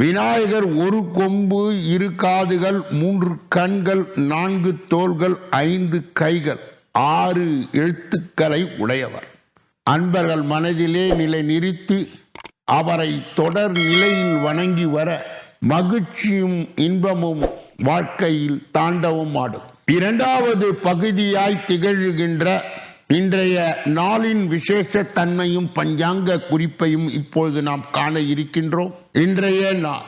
விநாயகர் ஒரு கொம்பு இரு காதுகள் மூன்று கண்கள் நான்கு தோள்கள் ஐந்து கைகள் ஆறு எழுத்துக்களை உடையவர். அன்பர்கள் மனதிலே நிலை நிறுத்தி அவரை தொடர் நிலையில் வணங்கி வர மகிழ்ச்சியும் இன்பமும் வாழ்க்கையில் தாண்டவும் ஆடும். இரண்டாவது பகுதியாய் திகழ்கின்ற இன்றைய நாளின் விசேஷ தன்மையும் பஞ்சாங்க குறிப்பையும் இப்பொழுது நாம் காண இருக்கின்றோம். இன்றைய நாள்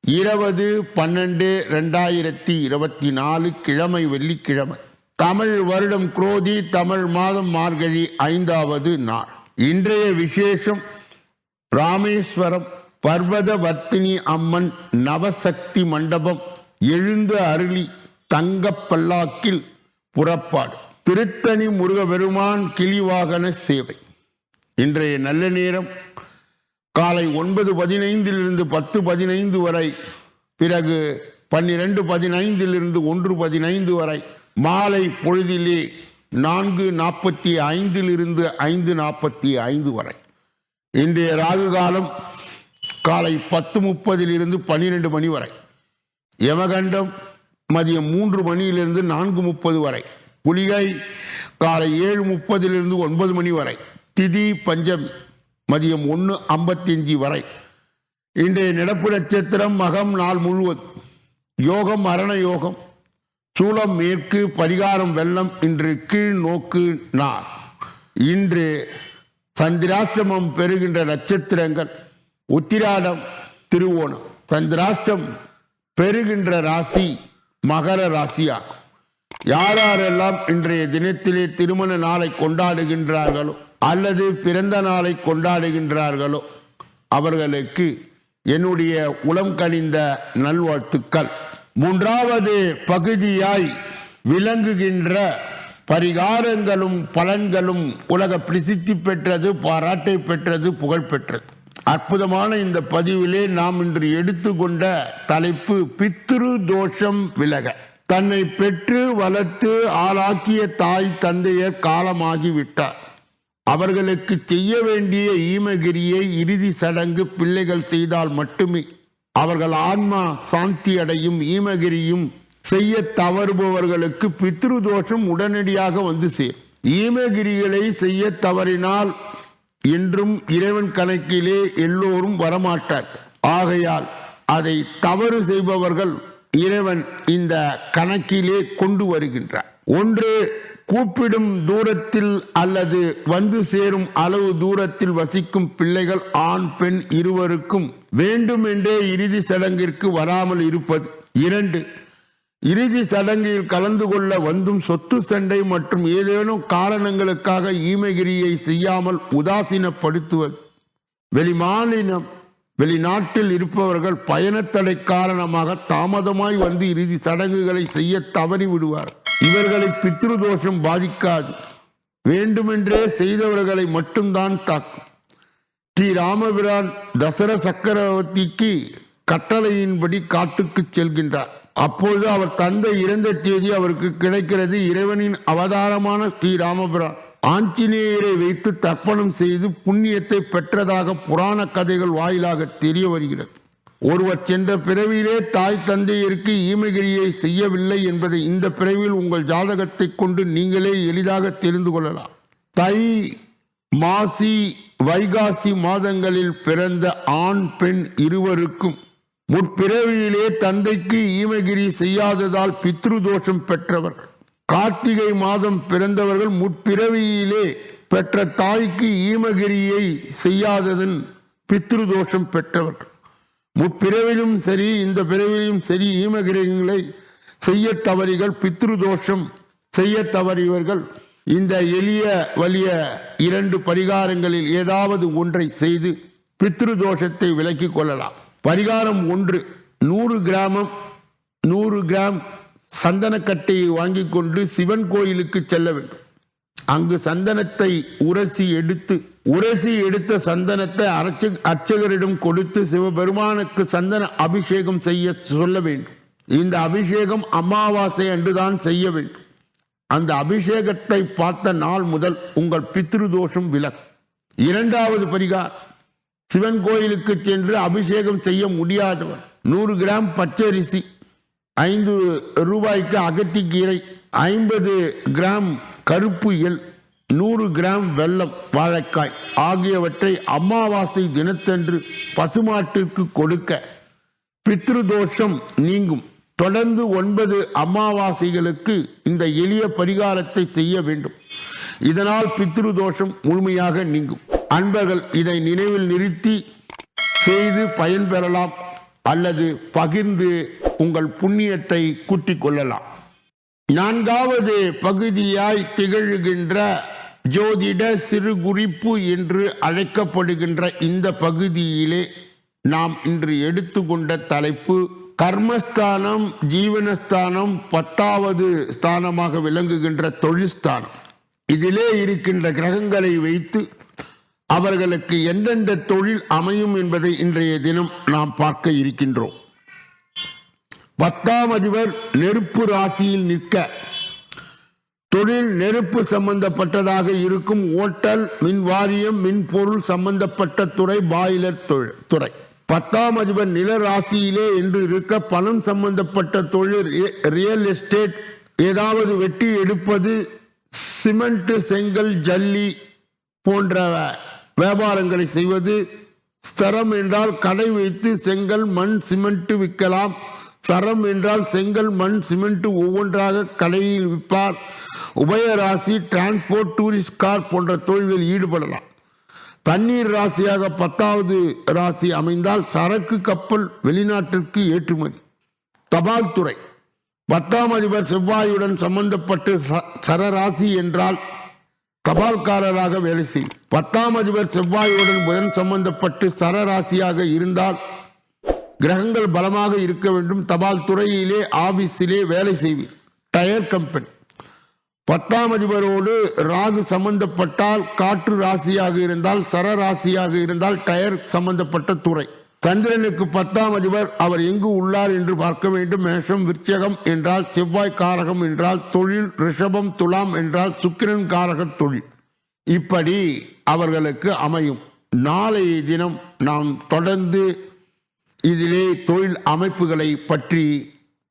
இருபது பன்னெண்டு ரெண்டாயிரத்தி இருபத்தி நாலு கிழமை வெள்ளிக்கிழமை. தமிழ் வருடம் குரோதி தமிழ் மாதம் மார்கழி ஐந்தாவது நாள். இன்றைய விசேஷம் ராமேஸ்வரம் பர்வத வர்த்தினி அம்மன் நவசக்தி மண்டபம் எழுந்து அருளி தங்கப்பல்லாக்கில் புறப்பாடு. திருத்தணி முருகபெருமான் கிளிவாகன சேவை. இன்றைய நல்ல நேரம் காலை ஒன்பது பதினைந்திலிருந்து பத்து பதினைந்து வரை பிறகு பன்னிரெண்டு பதினைந்திலிருந்து ஒன்று பதினைந்து வரை மாலை பொழுதிலே நான்கு நாற்பத்தி ஐந்திலிருந்து ஐந்து நாற்பத்தி ஐந்து வரை. இன்றைய ராகு காலம் காலை பத்து முப்பதிலிருந்து பன்னிரெண்டு மணி வரை. யமகண்டம் மதியம் மூன்று மணியிலிருந்து நான்கு முப்பது வரை. புலிகை காலை ஏழு முப்பதிலிருந்து ஒன்பது மணி வரை திதி பஞ்சமி மதியம் ஒன்று ஐம்பத்தஞ்சு வரை. இன்றைய நடப்பு நட்சத்திரம் மகம் நாள் முழுவதும் யோகம் மரண யோகம் சூளம் மேற்கு பரிகாரம் வெள்ளம் இன்று கீழ் நோக்கு நாள். இன்று சந்திராஷ்டமம் பெறுகின்ற நட்சத்திரங்கள் உத்திராடம் திருவோணம். சந்திராஷ்டம் பெறுகின்ற ராசி மகர ராசியாகும். யாரெல்லாம் இன்றைய தினத்திலே திருமண நாளை கொண்டாடுகின்றார்களோ அல்லது பிறந்த நாளை கொண்டாடுகின்றார்களோ அவர்களுக்கு என்னுடைய உளம் கனிந்த நல்வாழ்த்துக்கள். மூன்றாவது பகுதியாய் விளங்குகின்ற பரிகாரங்களும் பலன்களும் உலக பிரசித்தி பெற்றது பாராட்டை பெற்றது புகழ் பெற்றது. அற்புதமான இந்த பதிவிலே நாம் இன்று எடுத்துக்கொண்ட தலைப்பு பித்ரு தோஷம் விலக. தன்னை பெற்று வளர்த்து ஆளாக்கிய தாய் தந்தையர் காலமாகிவிட்டார். அவர்களுக்கு செய்ய வேண்டிய ஈமகிரியை இறுதி சடங்கு பிள்ளைகள் செய்தால் மட்டுமே அவர்கள் ஆன்மா சாந்தி அடையும் ஈமகிரியும் செய்ய தவறுபவர்களுக்கு பித்ரு தோஷம் உடனடியாக வந்து சேரும். ஈமகிரிகளை செய்ய தவறினால் என்றும் இறைவன் கணக்கிலே எல்லோரும் வரமாட்டார் ஆகையால் அதை தவறு செய்பவர்கள் இறைவன் இந்த கணக்கிலே கொண்டு வருகின்றார். ஒன்று கூப்பிடும் தூரத்தில் அல்லது வந்து சேரும் அளவு தூரத்தில் வசிக்கும் பிள்ளைகள் ஆண் பெண் இருவருக்கும் வேண்டுமென்றே இறுதி சடங்கிற்கு வராமல் இருப்பது. இரண்டு இறுதி சடங்கில் கலந்து கொள்ள வந்தும் சொத்து சண்டை மற்றும் ஏதேனும் காரணங்களுக்காக ஈமகிரியை செய்யாமல் உதாசீனப்படுத்துவது. வெளிமாநிலம் வெளிநாட்டில் இருப்பவர்கள் பயணத்தடை காரணமாக தாமதமாய் வந்து இறுதி சடங்குகளை செய்ய தவறி விடுவார். இவர்களை பித்ருதோஷம் பாதிக்காது. வேண்டுமென்றே செய்தவர்களை மட்டும்தான் தாக்கும். ஸ்ரீ ராமபிரான் தசர சக்கரவர்த்திக்கு கட்டளையின்படி காட்டுக்கு செல்கின்றார். அப்பொழுது அவர் தந்தை இறந்த தேதி அவருக்கு கிடைக்கிறது. இறைவனின் அவதாரமான ஸ்ரீ ராமபிரான். ஆஞ்சநேயரை வைத்து தர்ப்பணம் செய்து புண்ணியத்தை பெற்றதாக புராண கதைகள் வாயிலாக தெரிய வருகிறது. ஒருவர் சென்ற பிறவியிலே தாய் தந்தையருக்கு ஈமகிரியை செய்யவில்லை என்பதை இந்த பிறவியில் உங்கள் ஜாதகத்தை கொண்டு நீங்களே எளிதாக தெரிந்து கொள்ளலாம். தை மாசி வைகாசி மாதங்களில் பிறந்த ஆண் பெண் இருவருக்கும் முற்பிறவியிலே தந்தைக்கு ஈமகிரி செய்யாததால் பித்ரு தோஷம் பெற்றவர்கள். கார்த்திகை மாதம் பிறந்தவர்கள் முற்பிறவியிலே பெற்ற தாய்க்கு ஈமகிரியை செய்யாததன் பித்ரு தோஷம் பெற்றவர்கள். முற்பிறவிலும் சரி இந்த பிறவிலும் சரி ஈமகிரியங்களை செய்ய தவறிகள் பித்ரு தோஷம் செய்ய தவறியவர்கள். இந்த எளிய வலிய இரண்டு பரிகாரங்களில் ஏதாவது ஒன்றை செய்து பித்ரு தோஷத்தை விலக்கிக் கொள்ளலாம். பரிகாரம் ஒன்று நூறு கிராமம் நூறு கிராம் சந்தனக்கட்டையை வாங்கிக் கொண்டு சிவன் கோயிலுக்கு செல்ல வேண்டும். அங்கு சந்தனத்தை உரசி எடுத்து உரசி எடுத்த சந்தனத்தை அர்ச்ச அர்ச்சகரிடம் கொடுத்து சிவபெருமானுக்கு சந்தன அபிஷேகம் செய்ய சொல்ல வேண்டும். இந்த அபிஷேகம் அமாவாசை அன்றுதான் செய்ய வேண்டும். அந்த அபிஷேகத்தை பார்த்த நாள் முதல் உங்கள் பித்ரு தோஷம் விலகும். இரண்டாவது பரிகார் சிவன் கோயிலுக்கு சென்று அபிஷேகம் செய்ய முடியாதவர் நூறு கிராம் பச்சரிசி ஐந்து ரூபாய்க்கு அகத்திக்கீரை ஐம்பது கிராம் கருப்பு எல் நூறு கிராம் வெல்லம் வாழைக்காய் ஆகியவற்றை அமாவாசை தினத்தன்று பசுமாட்டிற்கு கொடுக்க பித்ரு தோஷம் நீங்கும். தொடர்ந்து ஒன்பது அமாவாசைகளுக்கு இந்த எளிய பரிகாரத்தை செய்ய வேண்டும். இதனால் பித்ரு தோஷம் முழுமையாக நீங்கும். அன்பர்கள் இதை நினைவில் நிறுத்தி செய்து பயன்பெறலாம் அல்லது பகிர்ந்து உங்கள் புண்ணியத்தை கூட்டிக் கொள்ளலாம். நான்காவது பகுதியாய் திகழ்கின்ற ஜோதிட சிறு குறிப்பு என்று அழைக்கப்படுகின்ற இந்த பகுதியிலே நாம் இன்று எடுத்துக்கொண்ட தலைப்பு கர்மஸ்தானம் ஜீவனஸ்தானம் பத்தாவது ஸ்தானமாக விளங்குகின்ற தொழில்ஸ்தானம் இதிலே இருக்கின்ற கிரகங்களை வைத்து அவர்களுக்கு எந்தெந்த தொழில் அமையும் என்பதை இன்றைய தினம் நாம் பார்க்க இருக்கின்றோம். பத்தாம் அதிபர் நெருப்பு ராசியில் நிற்க. தொழில் நெருப்பு சம்பந்தப்பட்டதாக இருக்கும் ஓட்டல் மின் வாரியம் மின்பொருள் சம்பந்தப்பட்ட துறை பாய்லர் தொழில் துறை. பத்தாம் அதிபர் நில ராசியிலே என்று இருக்க பணம் சம்பந்தப்பட்ட தொழில் ரியல் எஸ்டேட் ஏதாவது வெட்டி எடுப்பது சிமெண்ட் செங்கல் ஜல்லி போன்ற வியாபாரங்களை செய்வது ஸ்தரம் என்றால் கடை வைத்து செங்கல் மண் சிமெண்ட் விற்கலாம். சரம் என்றால் செங்கல் மண் சிமெண்ட் ஒவ்வொன்றாக கடையில் விற்பார். உபய ராசி டிரான்ஸ்போர்ட் டூரிஸ்ட் கார் போன்ற தொழில்களில் ஈடுபடலாம். தண்ணீர் ராசியாக பத்தாவது ராசி அமைந்தால் சரக்கு கப்பல் வெளிநாட்டிற்கு ஏற்றுமதி. தபால் துறை. பத்தாம் அதிபர் செவ்வாயுடன் சம்பந்தப்பட்டு ச- சரராசி என்றால் தபால்காரராக வேலை செய்யும். பத்தாம் அதிபர் செவ்வாயுடன் புதன் சம்பந்தப்பட்டு சரராசியாக இருந்தால் கிரகங்கள் பலமாக இருக்க வேண்டும். தபால் துறையிலே ஆபீஸிலே வேலை செய்வீர். Tyre company. பத்தாம் அதிபரோடு ராகு சம்பந்தப்பட்டால் காற்று ராசியாக இருந்தால் சர ராசியாக இருந்தால் டயர் சம்பந்தப்பட்ட துறை. சந்திரனுக்கு பத்தாம் அதிபர் அவர் எங்கு உள்ளார் என்று பார்க்க வேண்டும். மேஷம் விருச்சகம் என்றால் செவ்வாய் காரகம் என்றால் தொழில் ரிஷபம் துலாம் என்றால் சுக்கிரன் காரக தொழில். இப்படி அவர்களுக்கு அமையும். நாளைய தினம் நாம் தொடர்ந்து இதிலே தொழில் அமைப்புகளை பற்றி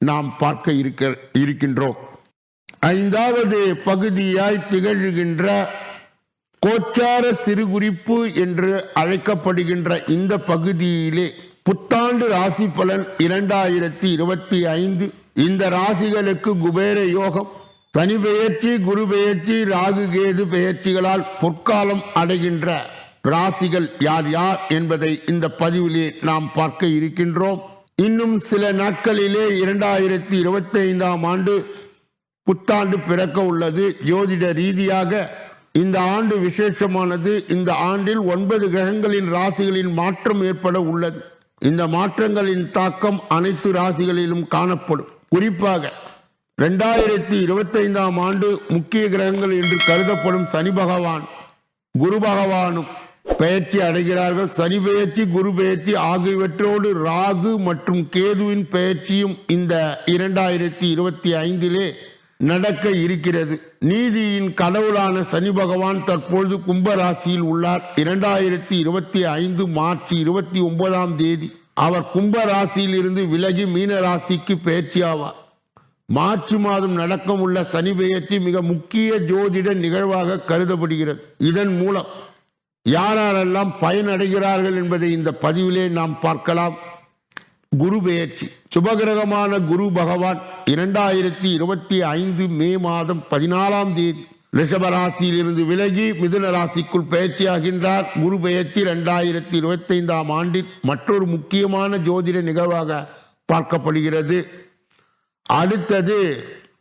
நாம் பார்க்க இருக்க இருக்கின்றோம். ஐந்தாவது பகுதியாய் திகழ்கின்ற கோச்சார சிறுகுறிப்பு என்று அழைக்கப்படுகின்ற இந்த பகுதியிலே புத்தாண்டு ராசி பலன் இரண்டாயிரத்தி இருபத்தி ஐந்து. இந்த ராசிகளுக்கு குபேர யோகம் தனி பெயர்ச்சி குரு பெயர்ச்சி ராகு கேது பெயர்ச்சிகளால் பொற்காலம் அடைகின்ற ராசிகள் யார் யார் என்பதை இந்த பதிவிலே நாம் பார்க்க இருக்கின்றோம். இன்னும் சில நாட்களிலே இரண்டாயிரத்தி இருபத்தி ஐந்தாம் ஆண்டு புத்தாண்டு பிறக்க உள்ளது. ஜோதிட ரீதியாக இந்த ஆண்டு விசேஷமானது. இந்த ஆண்டில் ஒன்பது கிரகங்களின் ராசிகளின் மாற்றம் ஏற்பட உள்ளது. இந்த மாற்றங்களின் தாக்கம் அனைத்து ராசிகளிலும் காணப்படும். குறிப்பாக ரெண்டாயிரத்தி இருபத்தைந்தாம் ஆண்டு முக்கிய கிரகங்கள் என்று கருதப்படும் சனி பகவான் குரு பகவானும் பெயர்ச்சி அடைகிறார்கள். சனி பெயர்ச்சி குரு பெயர்ச்சி ஆகியவற்றோடு ராகு மற்றும் கேதுவின் பெயர்ச்சியும் இந்த இரண்டாயிரத்தி இருபத்தி ஐந்திலே நடக்க இருக்கிறது. நீதியின் கடவுளான சனி பகவான் தற்பொழுது கும்பராசியில் உள்ளார். இரண்டாயிரத்தி இருபத்தி ஐந்து மார்ச் இருபத்தி ஒன்பதாம் தேதி அவர் கும்ப ராசியில் இருந்து விலகி மீன ராசிக்கு பயிற்சியாவார் ஆவார். மார்ச் மாதம் நடக்கமுள்ள சனி பெயர்ச்சி மிக முக்கிய ஜோதிட நிகழ்வாக கருதப்படுகிறது. இதன் மூலம் யாரெல்லாம் பயனடைகிறார்கள் என்பதை இந்த பதிவிலே நாம் பார்க்கலாம். குரு பெயர்ச்சி. சுபகிரகமான குரு பகவான் இரண்டாயிரத்தி இருபத்தி ஐந்து மே மாதம் பதினாலாம் தேதி ரிஷபராசியிலிருந்து விலகி மிதுன ராசிக்குள் பயிற்சியாகின்றார் குரு பெயர்ச்சி இரண்டாயிரத்தி இருபத்தைந்தாம் ஆண்டில் மற்றொரு முக்கியமான ஜோதிட நிகழ்வாக பார்க்கப்படுகிறது. அடுத்தது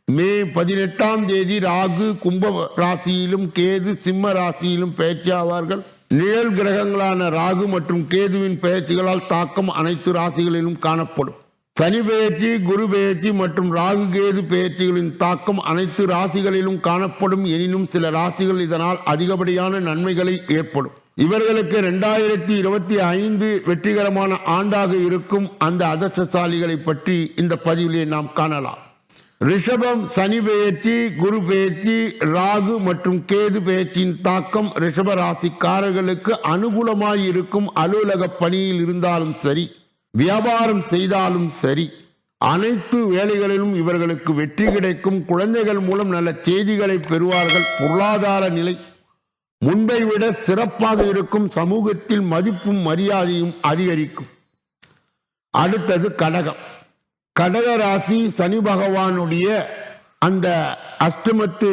மே பதினெட்டாம் தேதி ராகு கும்ப ராசியிலும் கேது சிம்ம ராசியிலும் பயிற்சியாவார்கள் நிழல் கிரகங்களான ராகு மற்றும் கேதுவின் பெயர்ச்சிகளால் தாக்கம் அனைத்து ராசிகளிலும் காணப்படும். சனி பெயர்ச்சி குரு பெயர்ச்சி மற்றும் ராகு கேது பெயர்ச்சிகளின் தாக்கம் அனைத்து ராசிகளிலும் காணப்படும். எனினும் சில ராசிகள் இதனால் அதிகப்படியான நன்மைகளை ஏற்படும். இவர்களுக்கு இரண்டாயிரத்தி இருபத்தி ஐந்து வெற்றிகரமான ஆண்டாக இருக்கும் அந்த அதிர்ஷ்டசாலிகளை பற்றி இந்த பதிவிலே நாம் காணலாம். ரிஷபம் சனி பெயர்ச்சி குரு பெயர்ச்சி ராகு மற்றும் கேது பெயர்ச்சியின் தாக்கம் ரிஷப ராசிக்காரர்களுக்கு அனுகூலமாய் இருக்கும் அலுவலக பணியில் இருந்தாலும் சரி வியாபாரம் செய்தாலும் சரி அனைத்து வேலைகளிலும் இவர்களுக்கு வெற்றி கிடைக்கும். குழந்தைகள் மூலம் நல்ல செய்திகளை பெறுவார்கள். பொருளாதார நிலை முன்பை விட சிறப்பாக இருக்கும். சமூகத்தில் மதிப்பும் மரியாதையும் அதிகரிக்கும். அடுத்தது கடகம். கடக ராசி சனி பகவானுடைய அந்த அஷ்டமத்து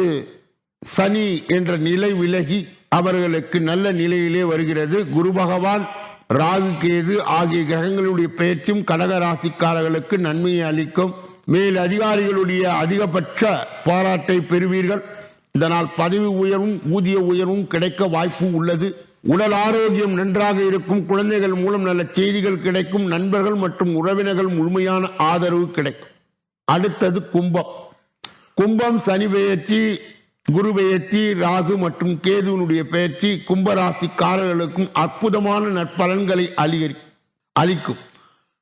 சனி என்ற நிலை விலகி அவர்களுக்கு நல்ல நிலையிலே வருகிறது. குரு பகவான் ராகு கேது ஆகிய கிரகங்களுடைய பெயர்ச்சியும் கடக ராசிக்காரர்களுக்கு நன்மையை அளிக்கும். மேல் அதிகாரிகளுடைய அதிகபட்ச பாராட்டை பெறுவீர்கள். இதனால் பதவி உயர்வும் ஊதிய உயர்வும் கிடைக்க வாய்ப்பு உள்ளது. உடல் ஆரோக்கியம் நன்றாக இருக்கும் குழந்தைகள் மூலம் நல்ல செய்திகள் கிடைக்கும் நண்பர்கள் மற்றும் உறவினர்கள் முழுமையான ஆதரவு கிடைக்கும். அடுத்தது கும்பம். கும்பம் சனி பெயர்ச்சி குரு பெயர்ச்சி ராகு மற்றும் கேதுவனுடைய பெயர்ச்சி கும்பராசிக்காரர்களுக்கும் அற்புதமான நற்பலன்களை அளிகரி அளிக்கும்.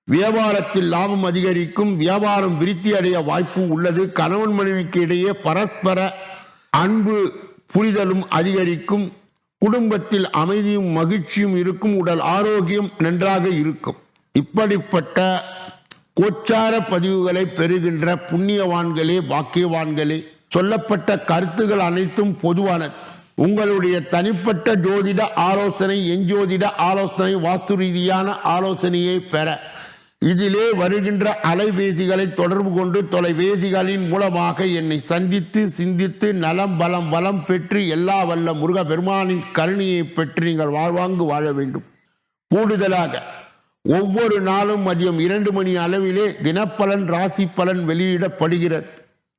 வியாபாரத்தில் லாபம் அதிகரிக்கும் வியாபாரம் விருத்தி அடைய வாய்ப்பு உள்ளது கணவன் மனைவிக்கு இடையே பரஸ்பர அன்பு புரிதலும் அதிகரிக்கும் குடும்பத்தில் அமைதியும் மகிழ்ச்சியும் இருக்கும் உடல் ஆரோக்கியம் நன்றாக இருக்கும். இப்படிப்பட்ட கோச்சார பதிவுகளை பெறுகின்ற புண்ணியவான்களே பாக்கியவான்களே சொல்லப்பட்ட கருத்துகள் அனைத்தும் பொதுவானது. உங்களுடைய தனிப்பட்ட ஜோதிட ஆலோசனை எஞ்சோதிட ஆலோசனை வாஸ்து ரீதியான ஆலோசனையை பெற இதிலே வருகின்ற அலைபேசிகளை தொடர்பு கொண்டு தொலைபேசிகளின் மூலமாக என்னை சந்தித்து சிந்தித்து நலம் பலம் வளம் பெற்று எல்லா வல்ல முருக பெருமானின் கருணையை பெற்று நீங்கள் வாழ்வாங்கு வாழ வேண்டும். கூடுதலாக ஒவ்வொரு நாளும் மதியம் இரண்டு மணி அளவிலே தினப்பலன் ராசி பலன் வெளியிடப்படுகிறது.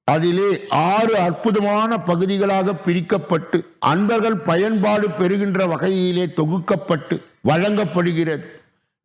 அதிலே ஆறு அற்புதமான பகுதிகளாக பிரிக்கப்பட்டு அன்பர்கள் பயன்பாடு பெறுகின்ற வகையிலே தொகுக்கப்பட்டு வழங்கப்படுகிறது.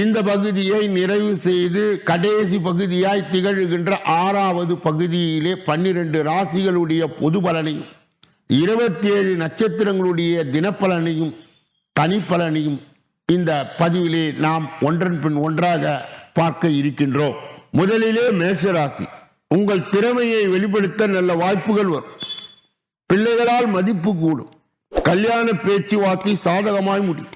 இந்த பகுதியை நிறைவு செய்து கடைசி பகுதியாய் திகழ்கின்ற ஆறாவது பகுதியிலே பன்னிரண்டு ராசிகளுடைய பொது பலனையும் இருபத்தி ஏழு நட்சத்திரங்களுடைய தினப்பலனையும் தனிப்பலனையும் இந்த பதிவிலே நாம் ஒன்றன் பின் ஒன்றாக பார்க்க இருக்கின்றோம். முதலிலே மேஷராசி உங்கள் திறமையை வெளிப்படுத்த நல்ல வாய்ப்புகள் வரும். பிள்ளைகளால் மதிப்பு கூடும். கல்யாண பேச்சுவார்த்தை சாதகமாய் முடியும்.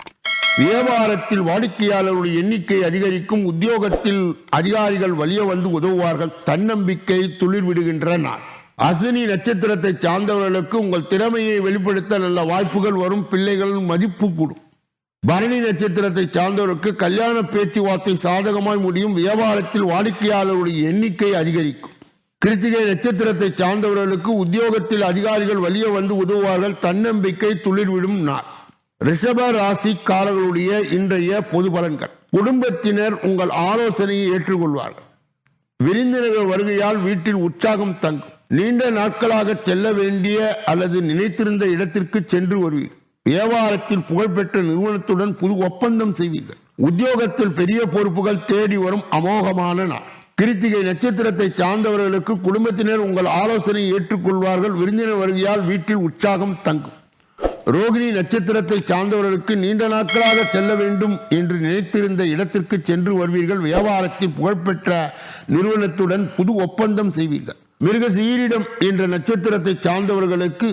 வியாபாரத்தில் வாடிக்கையாளருடைய எண்ணிக்கை அதிகரிக்கும் உத்தியோகத்தில் அதிகாரிகள் வலிய வந்து உதவுவார்கள் தன்னம்பிக்கை துளிர் விடுகின்ற நாள் அஸ்வினி நட்சத்திரத்தை சார்ந்தவர்களுக்கு உங்கள் திறமையை வெளிப்படுத்த நல்ல வாய்ப்புகள் வரும் பிள்ளைகள் மதிப்பு கூடும். பரணி நட்சத்திரத்தை சார்ந்தவருக்கு கல்யாண பேச்சுவார்த்தை சாதகமாய் முடியும் வியாபாரத்தில் வாடிக்கையாளருடைய எண்ணிக்கை அதிகரிக்கும். கிருத்திகை நட்சத்திரத்தை சார்ந்தவர்களுக்கு உத்தியோகத்தில் அதிகாரிகள் வலிய வந்து உதவுவார்கள் தன்னம்பிக்கை துளிர்விடும் நாள். ரிஷப ராசிக்காரர்களுடைய இன்றைய பொது பலன்கள். குடும்பத்தினர் உங்கள் ஆலோசனையை ஏற்றுக்கொள்வார்கள். விருந்தினர்கள் வருகையால் வீட்டில் உற்சாகம் தங்கும். நீண்ட நாட்களாக செல்ல வேண்டிய அல்லது நினைத்திருந்த இடத்திற்கு சென்று வருவீர்கள். வியாபாரத்தில் புகழ்பெற்ற நிறுவனத்துடன் புது ஒப்பந்தம் செய்வீர்கள். உத்தியோகத்தில் பெரிய பொறுப்புகள் தேடி வரும் அமோகமான நாள். கிருத்திகை நட்சத்திரத்தை சார்ந்தவர்களுக்கு குடும்பத்தினர் உங்கள் ஆலோசனையை ஏற்றுக்கொள்வார்கள். விருந்தினர் வருகையால் வீட்டில் உற்சாகம் தங்கும். ரோகிணி நட்சத்திரத்தை சார்ந்தவர்களுக்கு நீண்ட நாட்களாக செல்ல வேண்டும் என்று நினைத்திருந்த இடத்திற்கு சென்று வருவீர்கள். வியாபாரத்தில் புகழ்பெற்ற நிறுவனத்துடன் புது ஒப்பந்தம் செய்வீர்கள். மிருக சீரிடம் என்ற நட்சத்திரத்தை சார்ந்தவர்களுக்கு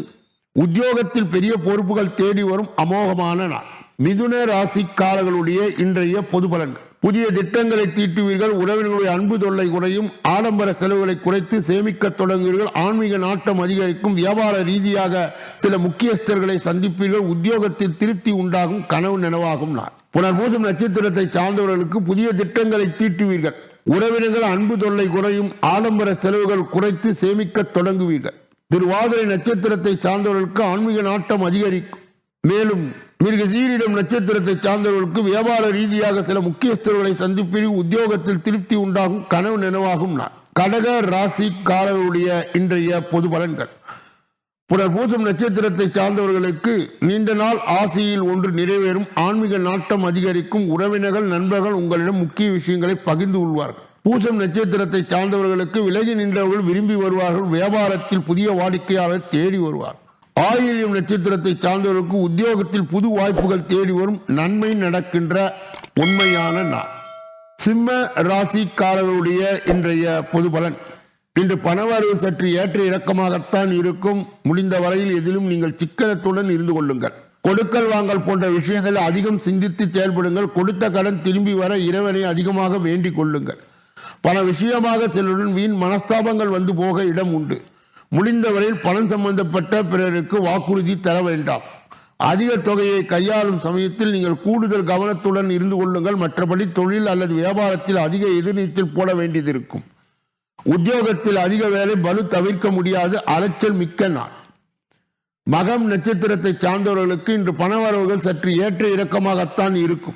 உத்தியோகத்தில் பெரிய பொறுப்புகள் தேடி வரும் அமோகமான நாள். மிதுன ராசிக்காரர்களுடைய இன்றைய பொது பலன்கள். புதிய திட்டங்களை தீட்டுவீர்கள். உறவினர்களுடைய அன்பு தொல்லை குறையும். ஆடம்பர செலவுகளை குறைத்து சேமிக்க தொடங்குவீர்கள். ஆன்மீக நாட்டம் அதிகரிக்கும். வியாபார ரீதியாக சில முக்கியஸ்தர்களை சந்திப்பீர்கள். உத்தியோகத்தில் திருப்தி உண்டாகும். கனவு நினைவாகும் நான் புனர்பூசம் நட்சத்திரத்தை சார்ந்தவர்களுக்கு புதிய திட்டங்களை தீட்டுவீர்கள். உறவினர்கள் அன்பு தொல்லை குறையும். ஆடம்பர செலவுகள் குறைத்து சேமிக்க தொடங்குவீர்கள். திருவாதிரை நட்சத்திரத்தை சார்ந்தவர்களுக்கு ஆன்மீக நாட்டம் அதிகரிக்கும். மேலும் மிருக சீரிடம் நட்சத்திரத்தை சார்ந்தவர்களுக்கு வியாபார ரீதியாக சில முக்கியஸ்தர்களை சந்திப்பில் உத்தியோகத்தில் திருப்தி உண்டாகும் கனவு நினைவாகும் நான். கடக ராசிக்காரர்களுடைய இன்றைய பொது பலன்கள். புனர்பூசம் நட்சத்திரத்தை சார்ந்தவர்களுக்கு நீண்ட நாள் ஆசையில் ஒன்று நிறைவேறும். ஆன்மீக நாட்டம் அதிகரிக்கும். உறவினர்கள் நண்பர்கள் உங்களிடம் முக்கிய விஷயங்களை பகிர்ந்து கொள்வார்கள். பூசம் நட்சத்திரத்தை சார்ந்தவர்களுக்கு விலகி நின்றவர்கள் விரும்பி வருவார்கள். வியாபாரத்தில் புதிய வாடிக்கையாளர் தேடி வருவார். ஆயில்யம் நட்சத்திரத்தை சார்ந்தவர்களுக்கு உத்தியோகத்தில் புது வாய்ப்புகள் தேடி வரும் நன்மை நடக்கின்ற உண்மையான நாள். சிம்ம ராசிக்காரர்களுடைய இன்றைய பொது பலன். இன்று பணவரவு சற்று ஏற்ற இறக்கமாகத்தான் இருக்கும். முடிந்த வரையில் எதிலும் நீங்கள் சிக்கனத்துடன் இருந்து கொள்ளுங்கள். கொடுக்கல் வாங்கல் போன்ற விஷயங்களை அதிகம் சிந்தித்து செயல்படுங்கள். கொடுத்த கடன் திரும்பி வர இறைவனை அதிகமாக வேண்டிக் கொள்ளுங்கள். பல விஷயமாக சிலருடன் வீண் மனஸ்தாபங்கள் வந்து போக இடம் உண்டு. முடிந்தவரையில் பணம் சம்பந்தப்பட்ட பிறருக்கு வாக்குறுதி தர வேண்டாம். அதிக தொகையை கையாளும் சமயத்தில் நீங்கள் கூடுதல் கவனத்துடன் இருந்து கொள்ளுங்கள். மற்றபடி தொழில் அல்லது வியாபாரத்தில் அதிக எதிர்நீச்சல் போட வேண்டியது இருக்கும். உத்தியோகத்தில் அதிக வேலை பலு தவிர்க்க முடியாது. அலைச்சல் மிக்க நாள். மகம் நட்சத்திரத்தை சார்ந்தவர்களுக்கு இன்று பணவரவுகள் சற்று ஏற்ற இறக்கமாகத்தான் இருக்கும்.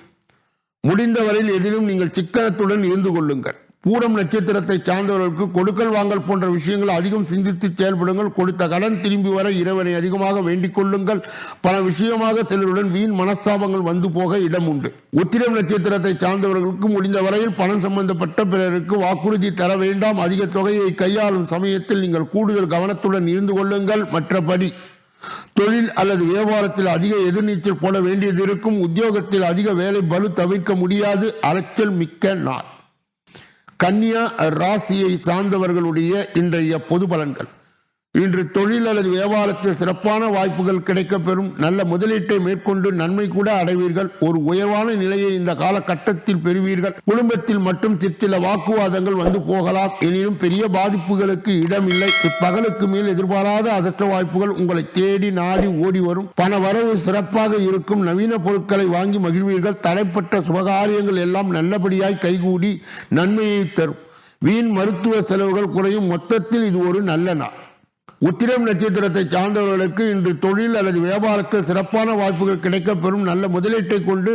முடிந்தவரையில் எதிலும் நீங்கள் சிக்கனத்துடன் இருந்து கொள்ளுங்கள். பூரம் நட்சத்திரத்தை சார்ந்தவர்களுக்கு கொடுக்கல் வாங்கல் போன்ற விஷயங்களை அதிகம் சிந்தித்து செயல்படுங்கள். கொடுத்த கடன் திரும்பி வர இறைவனை அதிகமாக வேண்டிக் கொள்ளுங்கள். பல விஷயமாக சிலருடன் வீண் மனஸ்தாபங்கள் வந்து போக இடம் உண்டு. உத்திரம் நட்சத்திரத்தை சார்ந்தவர்களுக்கு முடிந்த வரையில் பணம் சம்பந்தப்பட்ட பிறருக்கு வாக்குறுதி தர வேண்டாம். அதிக தொகையை கையாளும் சமயத்தில் நீங்கள் கூடுதல் கவனத்துடன் இருந்து கொள்ளுங்கள். மற்றபடி தொழில் அல்லது வியாபாரத்தில் அதிக எதிர்நீச்சல் போட வேண்டியது இருக்கும். உத்தியோகத்தில் அதிக வேலை பலு தவிர்க்க முடியாது. அலைச்சல் மிக்க நாள். கன்னியா ராசியை சார்ந்தவர்களுடைய இன்றைய பொது பலன்கள். இன்று தொழில் அல்லது வியாபாரத்தில் சிறப்பான வாய்ப்புகள் கிடைக்கப்பெறும். நல்ல முதலீட்டை மேற்கொண்டு நன்மை கூட அடைவீர்கள். ஒரு உயர்வான நிலையை இந்த காலகட்டத்தில் பெறுவீர்கள். குடும்பத்தில் மட்டும் சிற்சில வாக்குவாதங்கள் வந்து போகலாம். எனினும் பெரிய பாதிப்புகளுக்கு இடமில்லை. இப்பகலுக்கு மேல் எதிர்பாராத அதற்ற வாய்ப்புகள் உங்களை தேடி நாடி ஓடி வரும். பண வரவு சிறப்பாக இருக்கும். நவீன பொருட்களை வாங்கி மகிழ்வீர்கள். தடைப்பட்ட சுபகாரியங்கள் எல்லாம் நல்லபடியாய் கைகூடி நன்மையை தரும். வீண் மருத்துவ செலவுகள் குறையும். மொத்தத்தில் இது ஒரு நல்ல நாள். உத்திரம் நட்சத்திரத்தை சார்ந்தவர்களுக்கு இன்று தொழில் அல்லது வியாபாரத்தில் சிறப்பான வாய்ப்புகள் கிடைக்கப்பெறும் நல்ல முதலீட்டை கொண்டு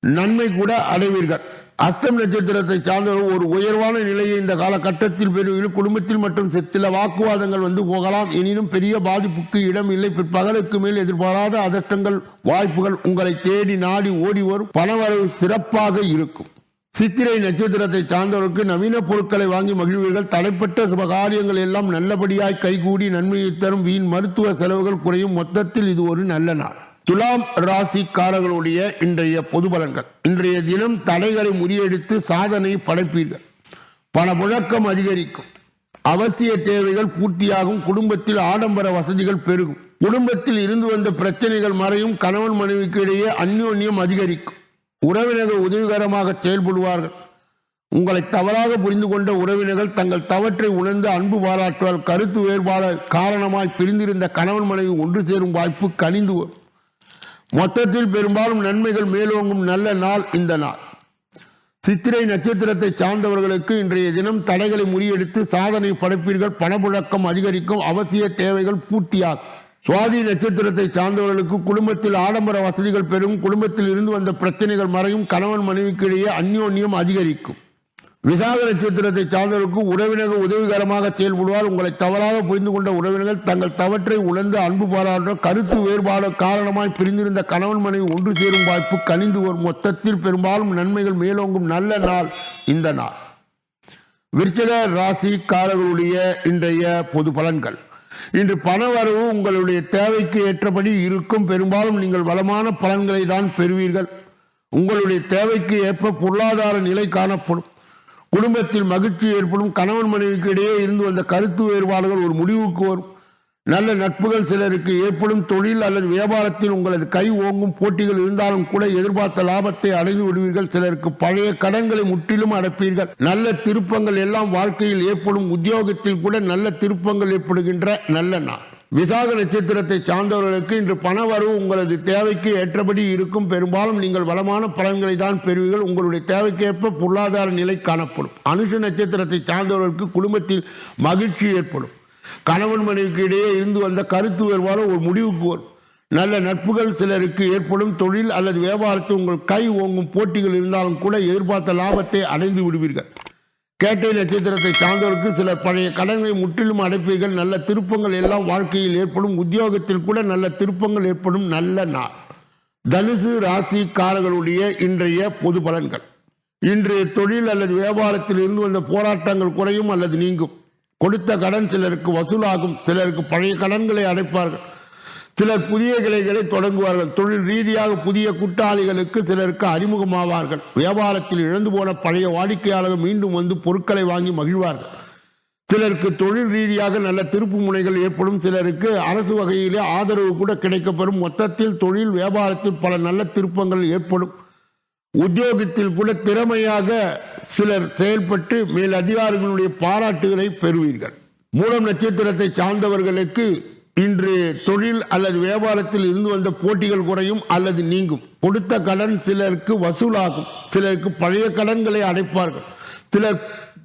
நன்மை கூட அடைவீர்கள். அஸ்தம் நட்சத்திரத்தை சார்ந்தவர்கள் ஒரு உயர்வான நிலையை இந்த காலகட்டத்தில் பெறுவீர்கள். குடும்பத்தில் மற்றும் சில வாக்குவாதங்கள் வந்து போகலாம். எனினும் பெரிய பாதிப்புக்கு இடம் இல்லை. பிற்பகலுக்கு மேல் எதிர்பாராத அதிர்ஷ்டங்கள் வாய்ப்புகள் உங்களை தேடி நாடி ஓடி வரும். பணவரவு சிறப்பாக இருக்கும். சித்திரை நட்சத்திரத்தை சார்ந்தவருக்கு நவீன பொருட்களை வாங்கி மகிழ்வீர்கள். தடைப்பட்ட சுபகாரியங்கள் எல்லாம் நல்லபடியாய் கைகூடி நன்மையை தரும் வீண் மருத்துவ செலவுகள் குறையும். மொத்தத்தில் இது ஒரு நல்ல நாள். துலாம் ராசிக்காரர்களுடைய இன்றைய பொது பலன்கள். இன்றைய தினம் தடைகளை முறியடித்து சாதனை படைப்பீர்கள். பண முழக்கம் அதிகரிக்கும். அவசிய தேவைகள் பூர்த்தியாகும். குடும்பத்தில் ஆடம்பர வசதிகள் பெருகும். குடும்பத்தில் இருந்து வந்த பிரச்சனைகள் மறையும். கணவன் மனைவிக்கு இடையே அந்யோன்யம் அதிகரிக்கும். உறவினர்கள் உதவிகரமாக செயல்படுவார்கள். உங்களை தவறாக புரிந்து கொண்ட உறவினர்கள் தங்கள் தவற்றை உணர்ந்து அன்பு பாராட்டுவார். கருத்து வேறுபாடு காரணமாய் பிரிந்திருந்த கணவன் மனைவி ஒன்று சேரும் வாய்ப்பு கனிந்து வரும். மொத்தத்தில் பெரும்பாலும் நன்மைகள் மேலோங்கும் நல்ல நாள் இந்த நாள். சித்திரை நட்சத்திரத்தை சார்ந்தவர்களுக்கு இன்றைய தினம் தடைகளை முறியடித்து சாதனை படைப்பீர்கள். பணப்புழக்கம் அதிகரிக்கும். அவசிய தேவைகள் பூர்த்தியாகும். சுவாதி நட்சத்திரத்தை சார்ந்தவர்களுக்கு குடும்பத்தில் ஆடம்பர வசதிகள் பெறும் குடும்பத்தில் இருந்து வந்த பிரச்சனைகள் மறையும் கணவன் மனைவிக்கு இடையே அந்யோன்யம் அதிகரிக்கும். விசாக நட்சத்திரத்தை சார்ந்தவர்களுக்கு உறவினர்கள் உதவிகரமாக செயல்படுவார். உங்களை தவறாக புரிந்து கொண்ட உறவினர்கள் தங்கள் தவற்றை உணர்ந்து அன்பு பாராட்ட கருத்து வேறுபாடு காரணமாய் பிரிந்திருந்த கணவன் மனைவி ஒன்று சேரும் வாய்ப்பு கனிந்து வரும். மொத்தத்தில் பெரும்பாலும் நன்மைகள் மேலோங்கும் நல்ல நாள் இந்த நாள். விருச்சக ராசிக்காரர்களுடைய இன்றைய பொது பலன்கள். இன்று பணவரவு உங்களுடைய தேவைக்கு ஏற்றபடி இருக்கும். பெரும்பாலும் நீங்கள் வளமான பலன்களை தான் பெறுவீர்கள். உங்களுடைய தேவைக்கு ஏற்ப பொருளாதார நிலை காணப்படும். குடும்பத்தில் மகிழ்ச்சி ஏற்படும். கணவன் மனைவிக்கு இடையே இருந்து வந்த கருத்து வேறுபாடுகள் ஒரு முடிவுக்கு வரும். நல்ல நட்புகள் சிலருக்கு ஏற்படும் தொழில் அல்லது வியாபாரத்தில் உங்களது கை ஓங்கும் போட்டிகள் இருந்தாலும் கூட எதிர்பார்த்த லாபத்தை அடைந்து விடுவீர்கள். சிலருக்கு பழைய கடன்களை முற்றிலும் அடைப்பீர்கள். நல்ல திருப்பங்கள் எல்லாம் வாழ்க்கையில் ஏற்படும். உத்தியோகத்தில் கூட நல்ல திருப்பங்கள் ஏற்படுகின்ற நல்ல நாள். விசாக நட்சத்திரத்தை சார்ந்தவர்களுக்கு இன்று பண வரவு உங்களது தேவைக்கு ஏற்றபடி இருக்கும். பெரும்பாலும் நீங்கள் வளமான பலன்களை தான் பெறுவீர்கள். உங்களுடைய தேவைக்கேற்ப பொருளாதார நிலை காணப்படும். அனுஷ நட்சத்திரத்தை சார்ந்தவர்களுக்கு குடும்பத்தில் மகிழ்ச்சி ஏற்படும். கணவன் மனைவிக்கு இடையே இருந்து வந்த கருத்து வேறுபாடு ஒரு முடிவுக்கு வரும். நல்ல நட்புகள் சிலருக்கு ஏற்படும். தொழில் அல்லது வியாபாரத்தில் உங்கள் கை ஓங்கும் போட்டிகள் இருந்தாலும் கூட எதிர்பார்த்த லாபத்தை அடைந்து விடுவீர்கள். கேட்டை நட்சத்திரத்தை சார்ந்தவருக்கு சில பழைய கடன்களை முற்றிலும் அடைப்பீர்கள். நல்ல திருப்பங்கள் எல்லாம் வாழ்க்கையில் ஏற்படும். உத்தியோகத்தில் கூட நல்ல திருப்பங்கள் ஏற்படும். நல்ல நாள். தனுசு ராசிக்காரர்களுடைய இன்றைய பொது பலன்கள். இன்றைய தொழில் அல்லது வியாபாரத்தில் இருந்து வந்த போராட்டங்கள் குறையும் அல்லது நீங்கும். கொடுத்த கடன் சிலருக்கு வசூலாகும். சிலருக்கு பழைய கடன்களை அடைப்பார்கள். சிலர் புதிய கிளைகளை தொடங்குவார்கள். தொழில் ரீதியாக புதிய கூட்டாளிகளுக்கு சிலருக்கு அறிமுகமாவார்கள். வியாபாரத்தில் இழந்து போன பழைய வாடிக்கையாளர்கள் மீண்டும் வந்து பொருட்களை வாங்கி மகிழ்வார்கள். சிலருக்கு தொழில் ரீதியாக நல்ல திருப்பு முனைகள் ஏற்படும். சிலருக்கு அரசு வகையிலே ஆதரவு கூட கிடைக்கப்பெறும். மொத்தத்தில் தொழில் வியாபாரத்தில் பல நல்ல திருப்பங்கள் ஏற்படும். உத்தியோகத்தில் கூட திறமையாக சிலர் செயல்பட்டு மேல் அதிகாரிகளுடைய பாராட்டுகளை பெறுவீர்கள். மூலம் நட்சத்திரத்தை சார்ந்தவர்களுக்கு இன்று தொழில் அல்லது வியாபாரத்தில் இருந்து வந்த போட்டிகள் குறையும் அல்லது நீங்கும். கொடுத்த கடன் சிலருக்கு வசூலாகும். சிலருக்கு பழைய கடன்களை அடைப்பார்கள். சிலர்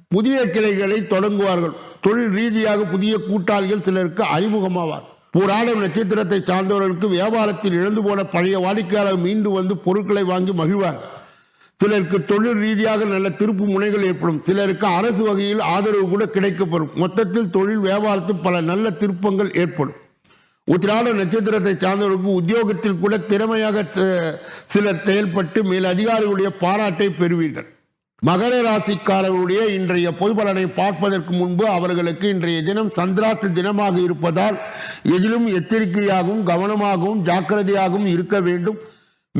புதிய கிளைகளை தொடங்குவார்கள். தொழில் ரீதியாக புதிய கூட்டாளிகள் சிலருக்கு அறிமுகமாவார். புராணம் நட்சத்திரத்தை சார்ந்தவர்களுக்கு வியாபாரத்தில் இழந்து போன பழைய வாடிக்கையாளர் மீண்டும் வந்து பொருட்களை வாங்கி மகிழ்வார்கள். சிலருக்கு தொழில் ரீதியாக நல்ல திருப்பு முனைகள் ஏற்படும். சிலருக்கு அரசு வகையில் ஆதரவு கூட கிடைக்கப்படும் மொத்தத்தில் தொழில் வியாபாரத்தில் பல நல்ல திருப்பங்கள் ஏற்படும். உத்திராட நட்சத்திரத்தை சார்ந்தவர்களுக்கு உத்தியோகத்தில் கூட திறமையாக சிலர் செயல்பட்டு மேல் அதிகாரிகளுடைய பாராட்டை பெறுவீர்கள். மகர ராசிக்காரர்களுடைய இன்றைய பொதுபலனை பார்ப்பதற்கு முன்பு அவர்களுக்கு இன்றைய தினம் சந்திராத்து தினமாக இருப்பதால் எதிலும் எச்சரிக்கையாகவும் கவனமாகவும் ஜாக்கிரதையாகவும் இருக்க வேண்டும்.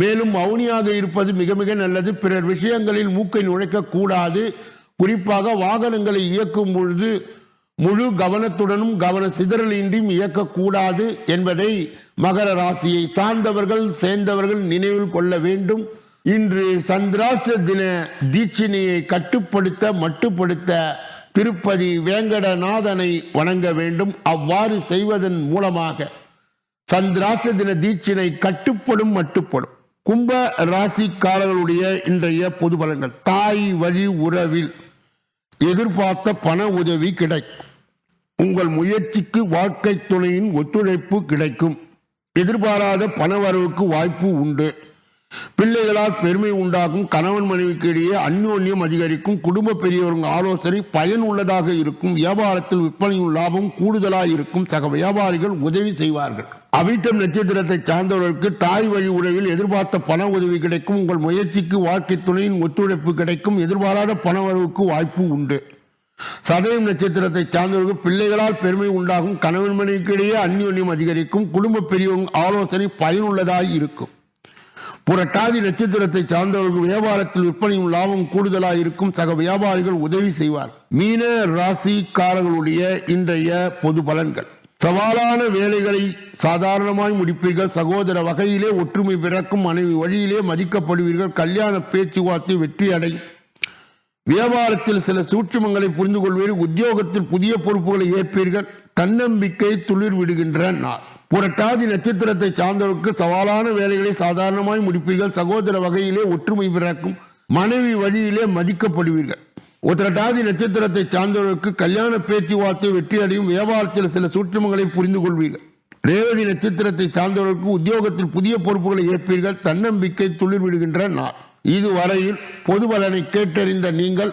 மேலும் மௌனியாக இருப்பது மிக மிக நல்லது. பிறர் விஷயங்களில் மூக்கை நுழைக்கக்கூடாது குறிப்பாக வாகனங்களை இயக்கும் பொழுது முழு கவனத்துடனும் கவன சிதறலின்றியும் இயக்கக்கூடாது என்பதை மகர ராசியை சார்ந்தவர்கள் சேர்ந்தவர்கள் நினைவில் கொள்ள வேண்டும். இன்று சந்திராஷ்ட தின தீட்சினியை கட்டுப்படுத்த மட்டுப்படுத்த திருப்பதி வேங்கடநாதனை வணங்க வேண்டும். அவ்வாறு செய்வதன் மூலமாக சந்திராஷ்ட தின தீட்சினை கட்டுப்படும் மட்டுப்படும். கும்ப ராசிக்காரர்களுடைய இன்றைய பொது பலன்கள். தாய் வழி உறவில் எதிர்பார்த்த பண உதவி கிடைக்கும். உங்கள் முயற்சிக்கு வாழ்க்கை துணையின் ஒத்துழைப்பு கிடைக்கும். எதிர்பாராத பணவரவுக்கு வாய்ப்பு உண்டு. பிள்ளைகளால் பெருமை உண்டாகும். கணவன் மனைவிக்கு இடையே அந்யோன்யம் அதிகரிக்கும். குடும்ப பெரியவர்கள் ஆலோசனை பயன் உள்ளதாக இருக்கும். வியாபாரத்தில் விற்பனையும் லாபம் கூடுதலாக இருக்கும். சக வியாபாரிகள் உதவி செய்வார்கள். அவிட்டம் நட்சத்திரத்தை சார்ந்தவர்களுக்கு தாய் வழி உறவில் எதிர்பார்த்த பண உதவி கிடைக்கும். உங்கள் முயற்சிக்கு வாழ்க்கை துணையின் ஒத்துழைப்பு கிடைக்கும். எதிர்பாராத பண வரவுக்கு வாய்ப்பு உண்டு. சதயம் நட்சத்திரத்தை சார்ந்தவர்களுக்கு பிள்ளைகளால் பெருமை உண்டாகும். கணவன் மனைவிக்கு அந்யோன்யம் அதிகரிக்கும். குடும்ப பெரியவங்க ஆலோசனை பயனுள்ளதாக இருக்கும். புரட்டாதி நட்சத்திரத்தை சார்ந்தவர்கள் வியாபாரத்தில் விற்பனையும் லாபம் கூடுதலாக இருக்கும். சக வியாபாரிகள் உதவி செய்வார் மீன ராசிக்காரர்களுடைய இன்றைய பொது பலன்கள். சவாலான வேலைகளை சாதாரணமாய் முடிப்பீர்கள். சகோதர வகையிலே ஒற்றுமை பிறக்கும் மனைவி வழியிலே மதிக்கப்படுவீர்கள். கல்யாண பேச்சுவார்த்தை வெற்றி வியாபாரத்தில் சில சூட்சுமங்களை புரிந்து கொள்வீர்கள் உத்தியோகத்தில் புதிய பொறுப்புகளை ஏற்பீர்கள். தன்னம்பிக்கை துளிர் விடுகின்ற நாள் புரட்டாதி நட்சத்திரத்தை சார்ந்தவருக்கு சவாலான வேலைகளை சாதாரணமாய் முடிப்பீர்கள். சகோதர வகையிலே ஒற்றுமை பிறக்கும் மனைவி வழியிலே மதிக்கப்படுவீர்கள். உத்திரட்டாதி நட்சத்திரத்தை சார்ந்தவர்களுக்கு கல்யாண பேச்சுவார்த்தை வெற்றி அடையும் வியாபாரத்தில் சில சூற்றுமங்களை புரிந்து கொள்வீர்கள். ரேவதி நட்சத்திரத்தை சார்ந்தவர்களுக்கு உத்தியோகத்தில் புதிய பொறுப்புகளை ஏற்பீர்கள். தன்னம்பிக்கை துளிர் விடுகின்ற நாள் இதுவரையில் பொது பலனை கேட்டறிந்த நீங்கள்